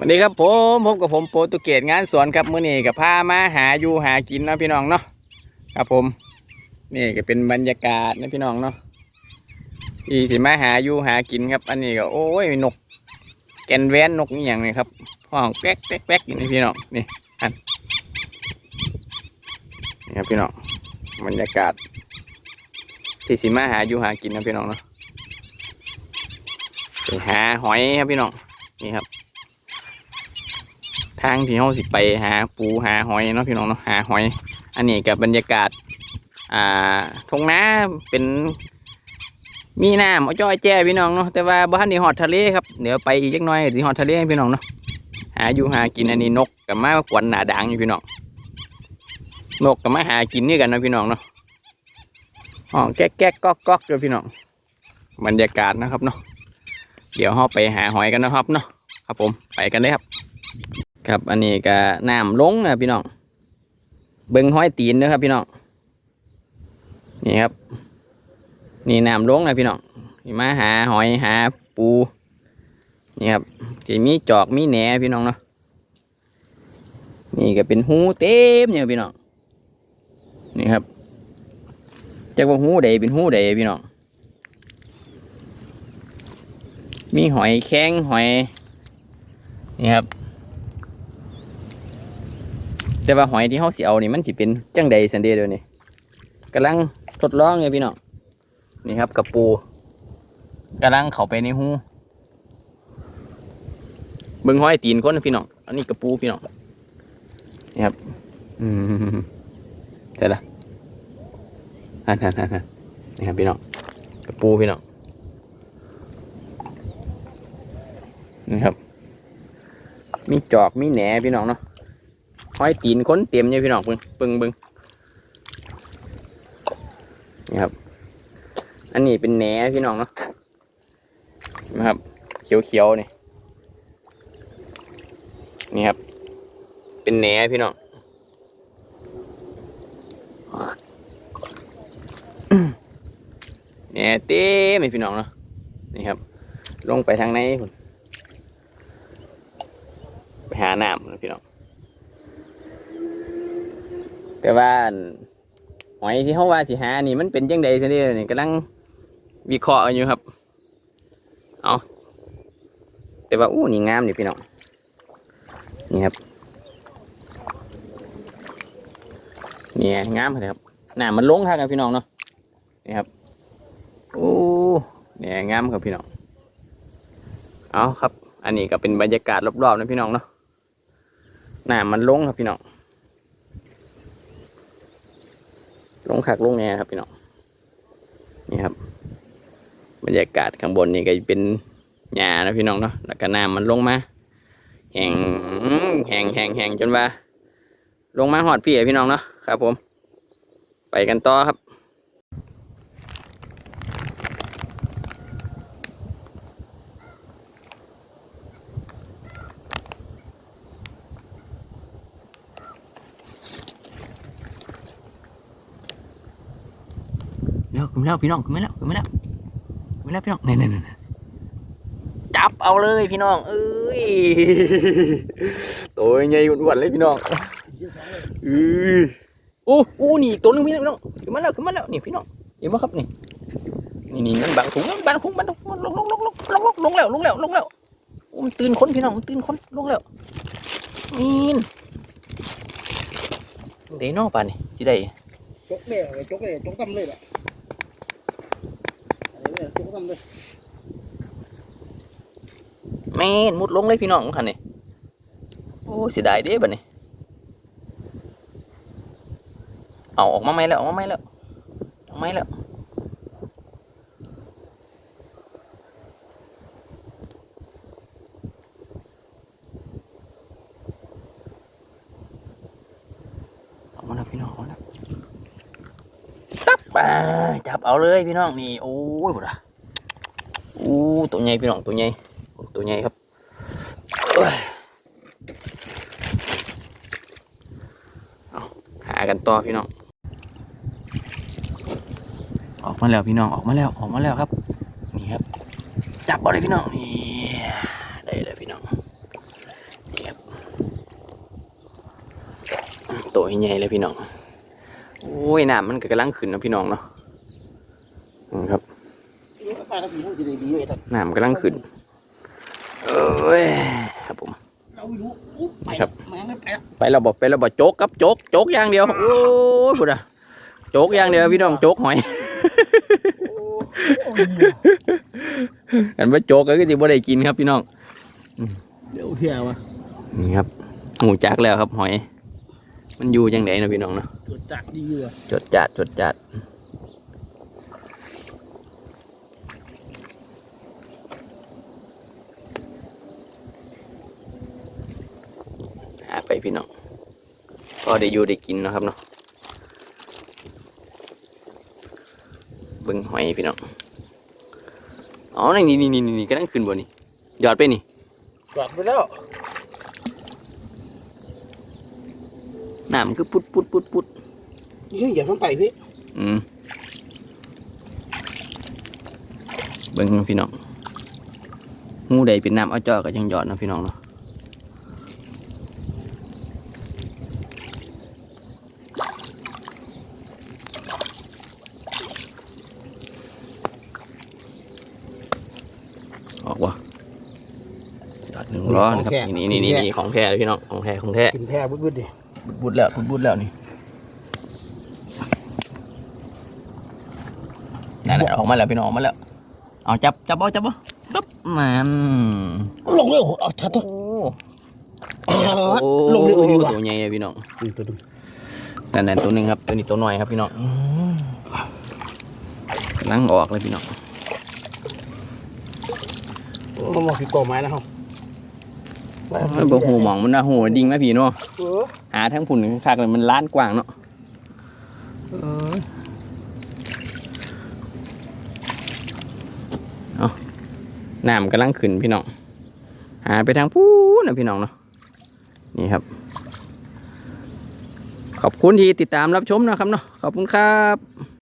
สวัสดีครับผมพบกับผมโปรตุเกสงานสวนครับมื้อนี้กับพามาหาอยู่หากินเนาะพี่น้องเนาะครับผมนี่ก็เป็นบรรยากาศนะพี่น้องเนาะที่สิมาหาอยู่หากินครับ อันนี้ก็โอ้ยนก แกนแวนนกนี่อย่างนี้ครับห้องแป๊กแป๊กแป๊กอยู่นี่พี่น้องนี่อันนี่ครับพี่น้องบรรยากาศ ที่สิมาหาอยู่หากินนะพี่น้องเนาะไปหาหอยครับพี่น้องนี่ครับ ทางที่เราสิไปหาปูหาหอยเนาะพี่น้องเนาะหาหอย อันนี้กับบรรยากาศ อ่าทงนาเป็น มีน้ำเอาจ้อยแจ้พี่น้องเนาะแต่ว่าบ้านนี่หอดทะเลครับเดี๋ยวไปอีกจักหน่อยสิหอดทะเลพี่น้องเนาะหาอยู่หากินอันนี้นกกับมากวนหนาด่างอยู่พี่น้องนกกับมาหากินนี่กันนะพี่น้องเนาะอ๋อแก๊กแก๊กก๊อกก๊อกเลยพี่น้องบรรยากาศนะครับเนาะเดี๋ยวเราไปหาหอยกันนะครับเนาะครับผมไปกันเลยครับ ครับอันนี้ก็น้ำลงนะพี่น้องเบิ้งห้อยตีนเด้อครับพี่น้องนี่ครับ นี่น้ำลงนะพี่น้องมาหาหอยหาปูนี่ครับที่มีจอกมีแหนพี่น้องเนาะนี่ก็เป็นหูเต็มเนี่ยพี่น้องนี่ครับจากว่าหูใดเป็นหูใดพี่น้องมีหอยแข้งหอยนี่ครับ แต่ว่าหอยที่เขาสิเอานี่มันสิเป็นจังใดสันเดย์เดี๋ยวนี้กำลังทดลองอยู่พี่น้องนี่ครับกับปูกำลังเข้าไปในหูเบิ่งหอยตีนคนนพี่น้องอันนี้กับปูพี่น้องนี่ครับอืมเสร็จละฮันฮันฮันฮันนี่ครับพี่น้องกับปูพี่น้องนี่ครับ มีจอกมีแหนพี่น้องเนาะ ห้อยตีนค้นเต็มเนี่ยพี่น้องเบิ่งเบิ่งเบิ่งนี่ครับ อันนี้เป็นแหนพี่น้องเนาะนะครับ เขียวๆนี่นี่ครับ เป็นแหนพี่น้องแหนเต็มพี่น้องเนาะนี่ครับ ลงไปทางในพุ่นไปหาน้ำนะพี่น้อง แต่ว่าหอยที่เขาว่าสิหานี่มันเป็นจังใดซะเนี่ยนี่กำลังวิเคราะห์อยู่ครับ เอาแต่ว่าอู้นี่งามนี่พี่น้องนี่ครับนี่งามเลยครับน้ำมันลงครับพี่น้องเนาะนี่ครับโอ้เนี่ยงามครับพี่น้องเอาครับ อันนี้ก็เป็นบรรยากาศรอบๆนะพี่น้องเนาะน้ำมันลงครับพี่น้อง ลงขักลงแน่ครับพี่น้องนี่ครับบรรยากาศข้างบนนี่ก็เป็นหญ้านะพี่น้องเนาะแล้วก็น้ำมันลงมาแห้งแห้งแห้งแห้งจนว่า ลงมาหอดพี่อพี่น้องเนาะครับ ผม ไปกันต่อครับ ขึ้นมาแล้วพี่น้องขึ้นมาแล้วขึ้นมาแล้วขึ้นมาแล้วพี่น้องนี่นี่นี่จับเอาเลยพี่น้อง เอ้ยตัวใหญ่อ้วนๆเลยพี่น้องอือโอ้โอ้นี่ตัวหนึงพี่น้องขึ้นมาแล้วขึ้นมาแล้วนี่พี่น้องเห็นไหมครับนี่นี่นี่นั่นบางถุงบางถุงบางถุงลงลงลงลงลงลงลงแล้วลงแล้วลงแล้วโอ้มันตื่นคนพี่น้องมันตื่นคนลงแล้วนี่นเดี๋ยวน้องป่านนี่สิได้จกเลยจกเลยจกกำเลยแหละ นี่ยจกกำเลยแม่นมุดลงเลยพี่น้องคันนี่โอ้เสียดายเด้บัดนี้เอาออกมาไหมแล้วออกมาไหมแล้วออกมาไหมแล้วออกมาแล้วพี่น้องออกมาแล้วตับอ่าจับเอาเลยพี่น้องนี่โอ้ยบุดอะ อู้ตัวใหญ่พี่น้องตัวใหญ่ตัวใหญ่ครับหากันต่อพี่น้อง ออกมาแล้วพี่น้องออกมาแล้วออกมาแล้วครับ นี่ครับ จับบอลเลยพี่น้องนี่ได้เลยพี่น้องนี่ครับตัวใหญ่เลยพี่น้องโอ้ยน้ำมันก็กำลังขึ้นนะพี่น้องเนาะครับ ปลากระสีมันจะได้ดีเลยครับน้ำกำลังขึ้นเอ้ยครับผม เราไม่รู้อุ๊บไปครับ แม่งไม่ไปละไปเราบอกไปเราบอกโจกครับโจกโจกอย่างเดียวโอ้ยบุดาโจกอย่างเดียวพี่น้องโจกหอยโอ้ยกันว่าโจกก็คือจะบ่ได้กินครับพี่น้องเดี๋ยวเที่ยววะนี่ครับหูจักแล้วครับหอย มันอยู่จังไดเนาะพี่น้องเนาะตรวจจัดดีเลย จดจัดจดจัด หาไปพี่น้องก็ได้อยู่ได้กินเนาะครับเนาะเบิ่งหอยพี่น้องอ๋อนี่นี่นี่นี่กำลังขึ้นบนนี่ยอดไปนี่กลับไปแล้วน้ำคือปุดปุดปุดปุดนี่อย่าเพิ่งไปพี่อืมเบิ่งพี่น้องงูใดเป็นน้ำเอาจอก็ยังหยอดเนาะพี่น้องเนาะออกวะ หยอดหนึ่งร้อนครับนี่นี่นี่นี่ของแท้เลยพี่น้องของแท้ของแท้กินแท้บึ้ดๆดิบุดแล้วบุดบุดแล้วนี่นั่นแหละออกมาแล้วพี่น้องออกมาแล้วเอาจับจับเอาจับเอาปั๊บนั่นลงเร็วเอาทัดตัวโอ้โอ้ลงเร็วดีกว่าตัวใหญ่อะพี่น้องตัวนึงนั่นนั่นตัวหนึ่งครับตัวนี้ตัวน้อยครับพี่น้องลังออกเลยพี่น้องมันมองที่กอไม้นะครับ บ่หูหมองมันนะหูดิ่งไหมพี่เนาะเออหาทั้งผุนคักเลยมันล้านกว้างเนาะเออน้ำกำลังขึ้นพี่น้อง หาไปทางพูนนะพี่น้องเนาะ นี่ครับ ขอบคุณที่ติดตามรับชมนะครับเนาะ ขอบคุณครับ